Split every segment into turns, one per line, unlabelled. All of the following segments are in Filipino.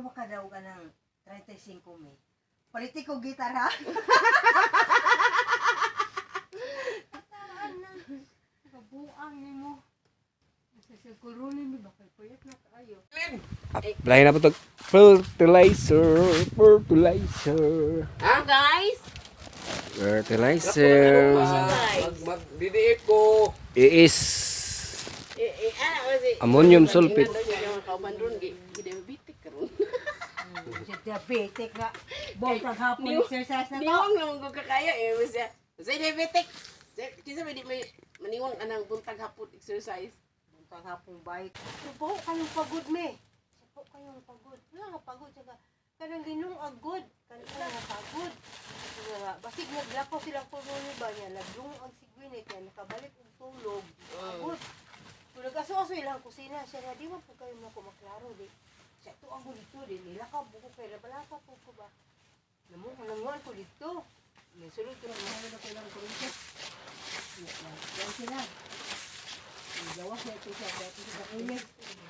makadaw ka ng 35 me. Paliti ko gitara. Tataan na. Kabuang ni mo. Sasigurunin ni bakay puyat na kayo.
Apply na po ito. Fertilizer. Fertilizer.
Ah, guys?
Fertilizer.
Guys.
Mag magdidiip ko.
Iis.
Eh, eh, ano kasi?
Ammonium sulfate.
Tingnan daw niya yung kauban ron, gi- gidiabetic ka ron.
Si diabetic nga. Bongkang hapon exercise na to.
Niwang naman ko kakaya eh. Masya, sa diabetic. Sa- Kisa may di may maniwang anang buntag hapon exercise.
Bongkang hapon bike. Supo kayong pagod me. Supo kayong pagod. Wala nga pagod. Saka kanang ginong agod. Kanina nga pagod. Basig naglako silang puno ba niya. Laglong ang sigwinit niya. Nakabalik og tulog. Agod. Kung nag-aso-aso ilang kusina siya na, di ba po kayo na kumaklaro, di? Siya to ang dito, di nila ka, buko kaya balaka po ko ba? Namu, nanguan ko dito. Nasulod ko na mga na kailang ko siya. Yan sila. Gawas na ito siya, dati sa.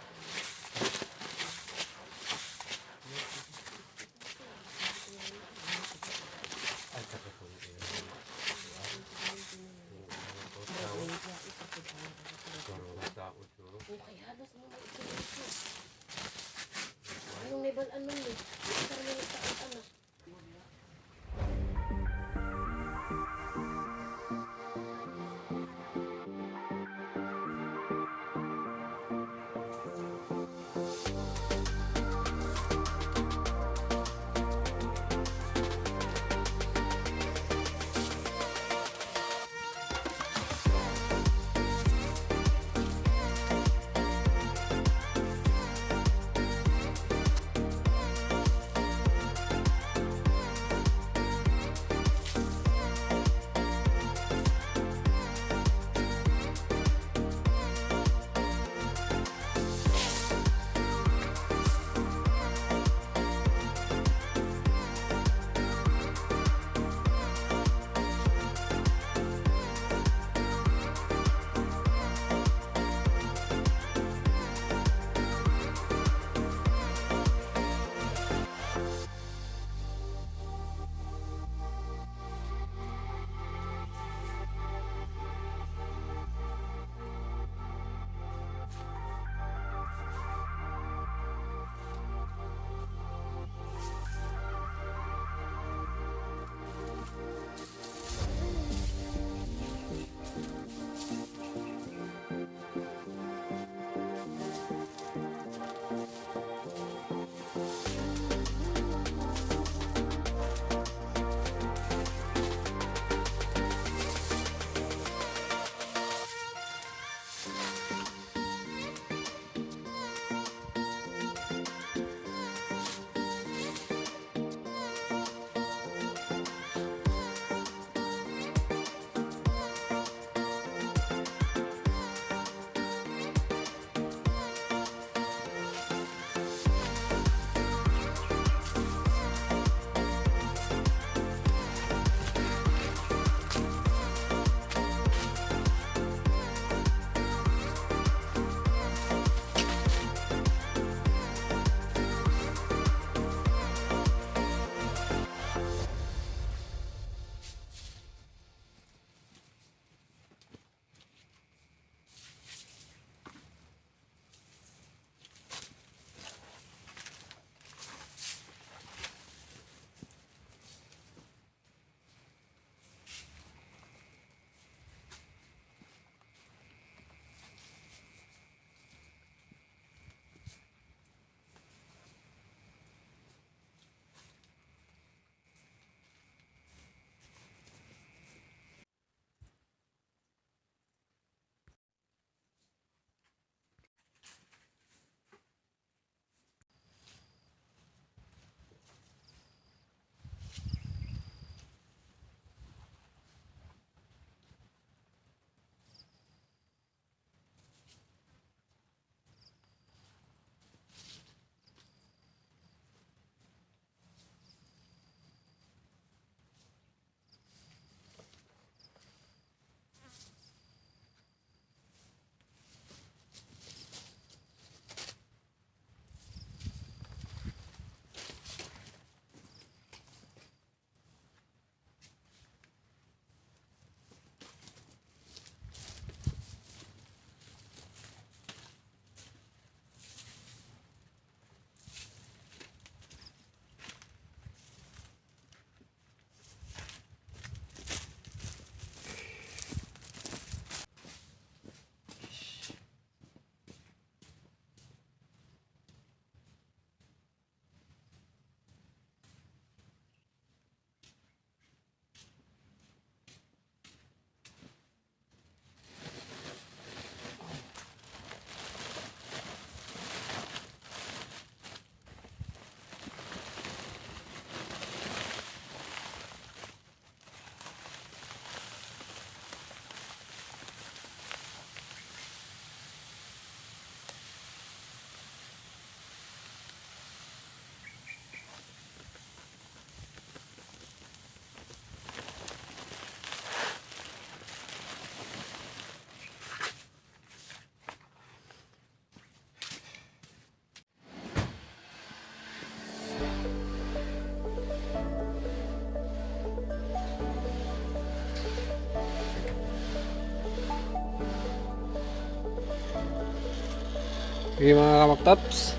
Okay
mga kamaktaps.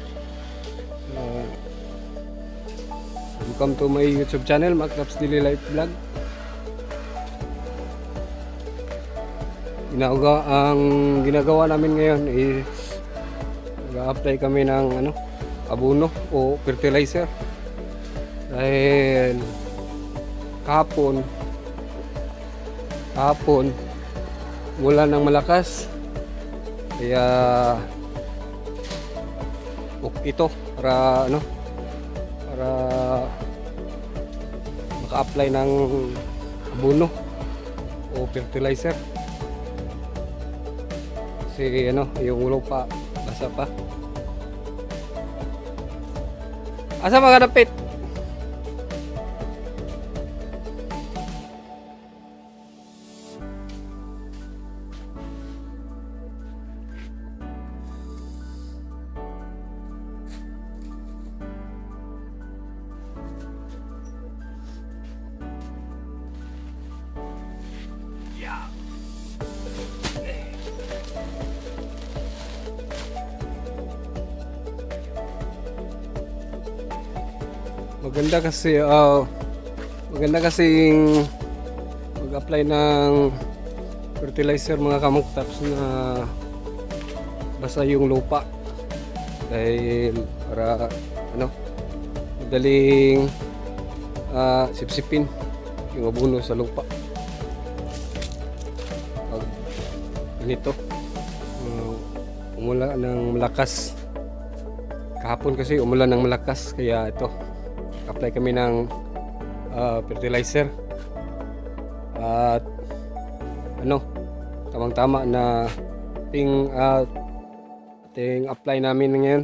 Uh, welcome to my YouTube channel, Maktaps Daily Life Vlog. Ginagawa, ang ginagawa namin ngayon is nag-apply kami ng ano, abono o fertilizer. Dahil kahapon kahapon mula ng malakas kaya ito para ano para maka-apply ng abono o fertilizer. Kasi ano yung lupa basa pa. Asa mga dapit Maganda kasi ah maganda kasi mag-apply ng fertilizer mga kamuktaps na basa yung lupa. Dahil para ano madaling ah, sipsipin yung abono sa lupa. Pag ganito ah, umula ng malakas. Kahapon kasi umulan ng malakas kaya ito apply kami ng ah, fertilizer. At ano tamang tama na ting uh, ting apply namin ngayon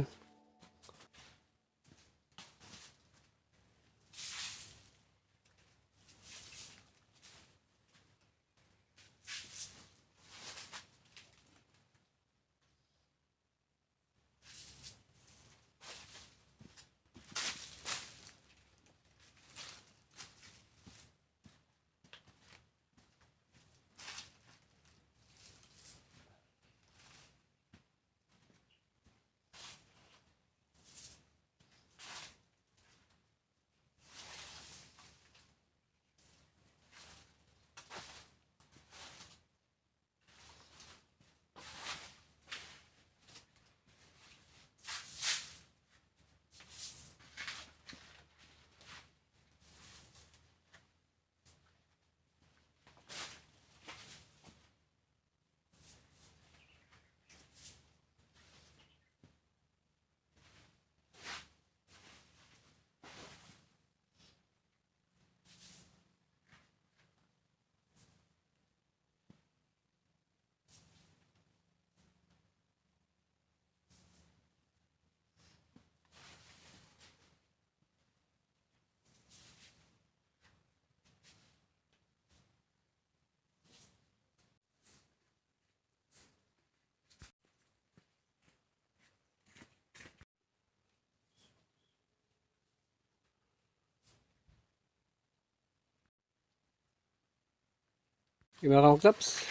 yung mga kamuksaps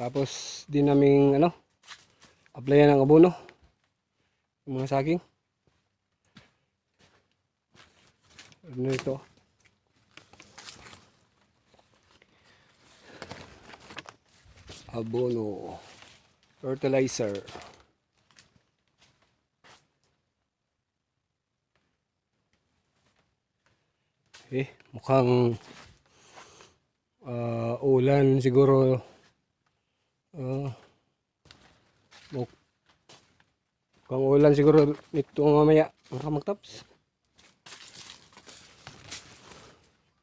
tapos din namin ano applyan ng abono. Yung mga saging. Ano ito? Abono. Fertilizer. Eh mukhang ah, ulan siguro uh, mukhang ulan siguro nito mamaya mga kamagtaps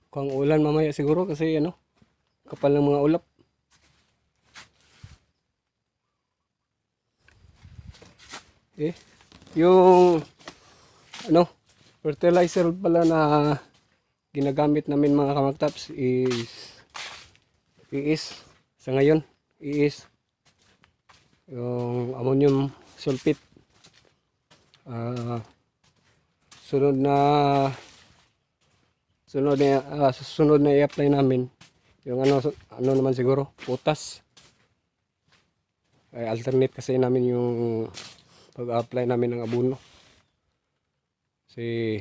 mukhang ulan mamaya siguro kasi ano kapal ng mga ulap. Eh yung ano fertilizer pala na ginagamit namin mga kamagtaps is is sa ngayon is yung ammonium sulfate. Ah, sunod na sunod na ah, susunod na i-apply namin yung ano ano naman siguro potas ay alternate kasi namin yung pag-apply namin ng abono. Kasi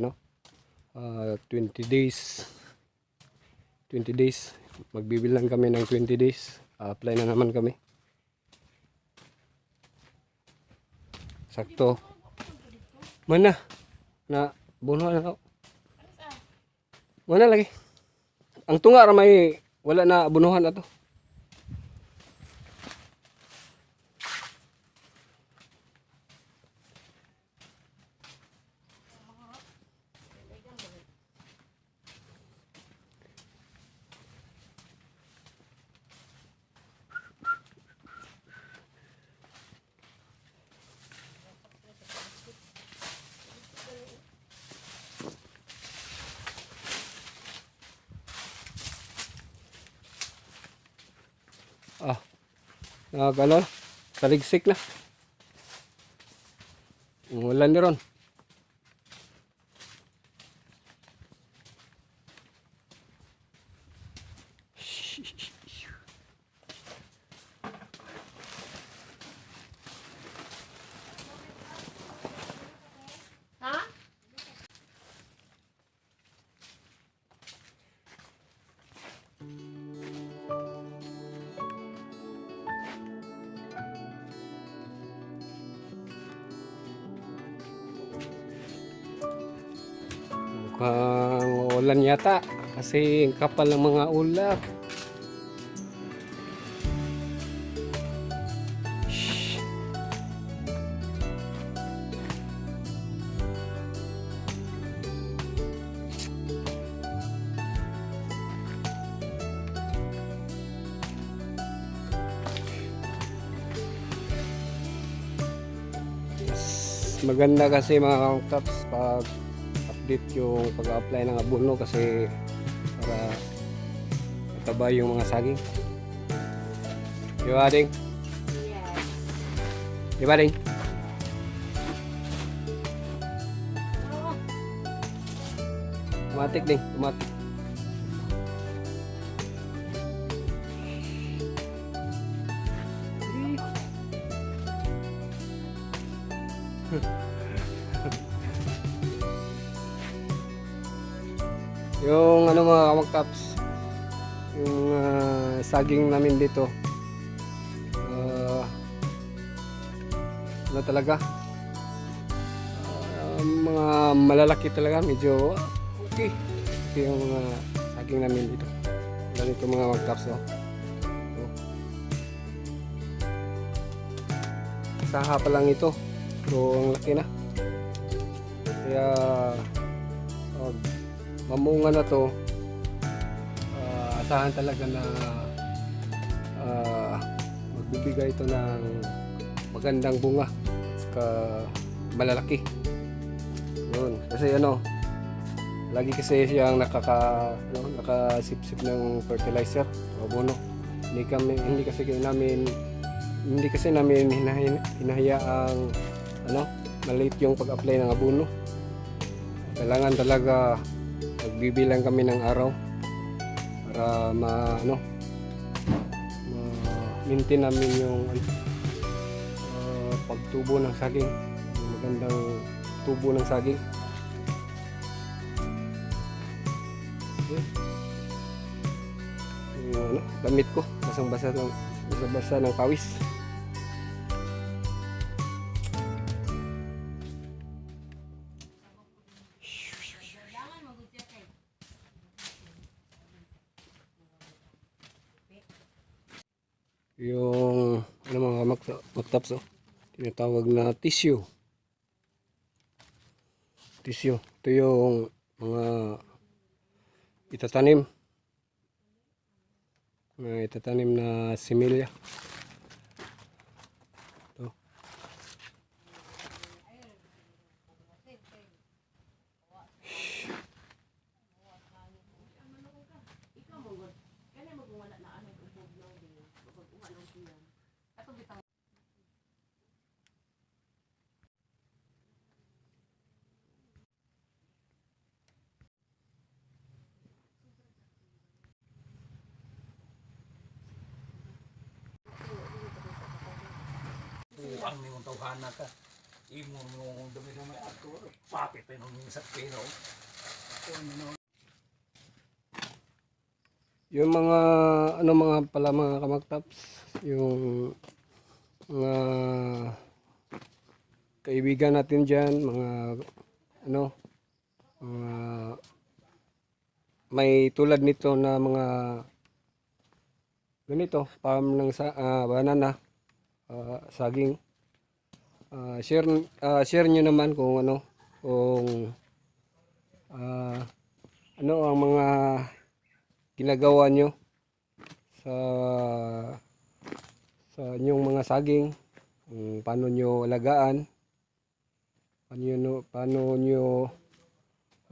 ano ah, 20 days. 20 days magbibilang kami ng 20 days. Apply na naman kami. Sakto. Mana? Na buno na ako. Mana lagi? Ang tunga ra may wala na abunuhan ato ah nag ano? Taligsik na. Wala ni ron.
Ha?
Mukhang ulan yata kasi kapal ng mga ulap. Maganda kasi mga kaps pag update yung pag-apply ng abono kasi para mataba yung mga saging. Di ba, Ding?
Yes.
Di ba, Ding? Tumatik, Ding. Tumatik. Yung ano mga kamagkaps, yung ah, saging namin dito, ah, ano talaga, Ah, mga malalaki talaga, medyo okay. Okay yung mga saging namin dito. Ganito mga magkaps. Oh. Oh. Saha pa lang ito. So, ang laki na. Kaya, pag mamunga na to. Ah, asahan talaga na ah, magbibigay ito ng magandang bunga saka malalaki. Yun. Kasi ano lagi kasi siyang nakaka ano, nakasipsip ng fertilizer o abono hindi kami hindi kasi namin hindi kasi namin hinahin, hinahayaang ano maliit yung pag-apply ng abono. Kailangan talaga magbibilang kami ng araw para ma ano ma maintain namin yung ah, pagtubo ng saging. Yung magandang tubo ng saging. Yun. yung ano, damit ko basang basa ng basang basa ng pawis magtaps oh tinatawag na tissue. Tissue. Ito yung mga itatanim. Mga itatanim na similya ito
Ikaw mo gud. Kani mo kung wala na anay ubog na din. Ubog uwa ng tiyan. Ato bitang
ang nimong tawhana ka. Imo mo dumi sa may ato. Papi pa nung sa pero. Ano,
Yung mga ano mga pala mga kamaktaps, yung mga kaibigan natin diyan, mga ano mga may tulad nito na mga ganito, farm ng sa, ah, banana, ah, saging. Ah, share ah, share niyo naman kung ano kung ah, ano ang mga ginagawa nyo sa sa inyong mga saging kung paano nyo alagaan paano nyo, paano nyo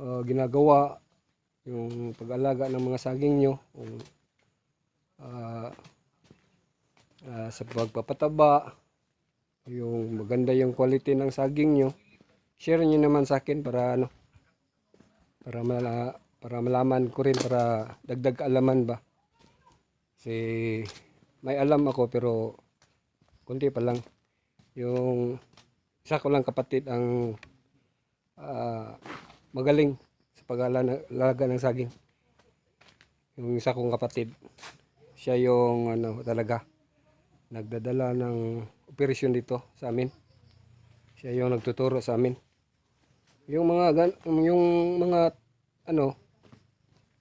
ah, ginagawa yung pag-alaga ng mga saging nyo kung ah, ah, sa pagpapataba yung maganda yung quality ng saging nyo share nyo naman sa akin para ano para mala, para malaman ko rin para dagdag kaalaman ba. Kasi may alam ako pero konti pa lang. Yung isa ko lang kapatid ang ah, magaling sa pag-alaga ng saging. Yung isa kong kapatid siya yung ano talaga nagdadala ng operasyon dito sa amin. Siya yung nagtuturo sa amin. Yung mga yung mga ano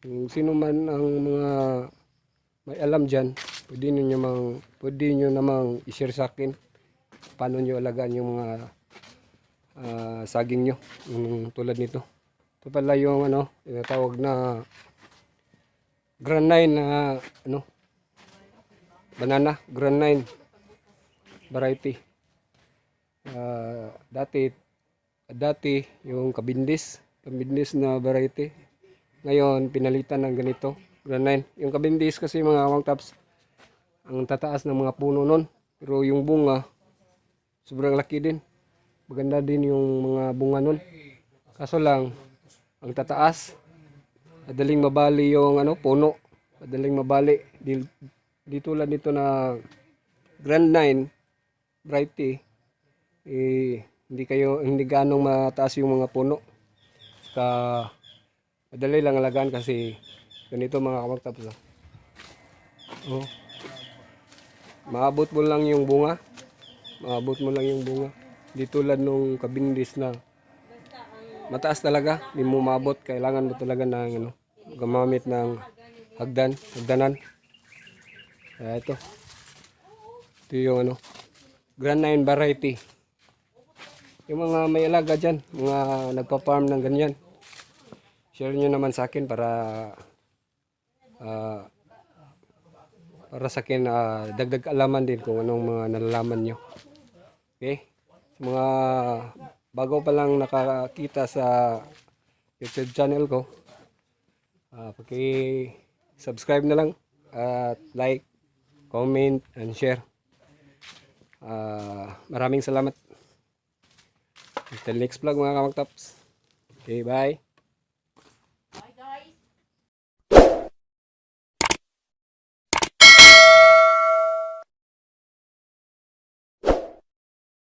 kung sino man ang mga may alam dyan, pwede nyo namang, pwede nyo namang i-share sa akin paano nyo alagaan yung mga ah, saging nyo, yung tulad nito. Ito pala yung ano, tinatawag na Grand 9 na ano, banana, Grand 9 variety. Ah, dati, dati yung kabindis, kabindis na variety. Ngayon, pinalitan ng ganito. Grand 9. Yung kabindis kasi mga awang tops, ang tataas ng mga puno nun. Pero yung bunga, sobrang laki din. Maganda din yung mga bunga nun. Kaso lang, ang tataas, madaling mabali yung ano, puno. Madaling mabali. Di, di tulad nito na Grand 9, variety, eh, hindi kayo, hindi ganong mataas yung mga puno. Saka, madali lang alagaan kasi ganito mga kamagtapos. Oh. Maabot mo lang yung bunga. Maabot mo lang yung bunga. Di tulad nung kabindis na mataas talaga. Hindi mo maabot. Kailangan mo talaga ng ano, gumamit ng hagdan, hagdanan. Kaya ito. Ito yung ano, Grand 9 variety. Yung mga may alaga dyan, mga nagpa-farm ng ganyan. Share nyo naman sa akin para ah, para sa akin ah, dagdag alaman din kung anong mga nalalaman nyo. Okay? Mga bago pa lang nakakita sa YouTube channel ko, ah, paki-subscribe na lang at like, comment, and share. Ah, maraming salamat. Until next vlog mga kamagtaps. Okay, bye.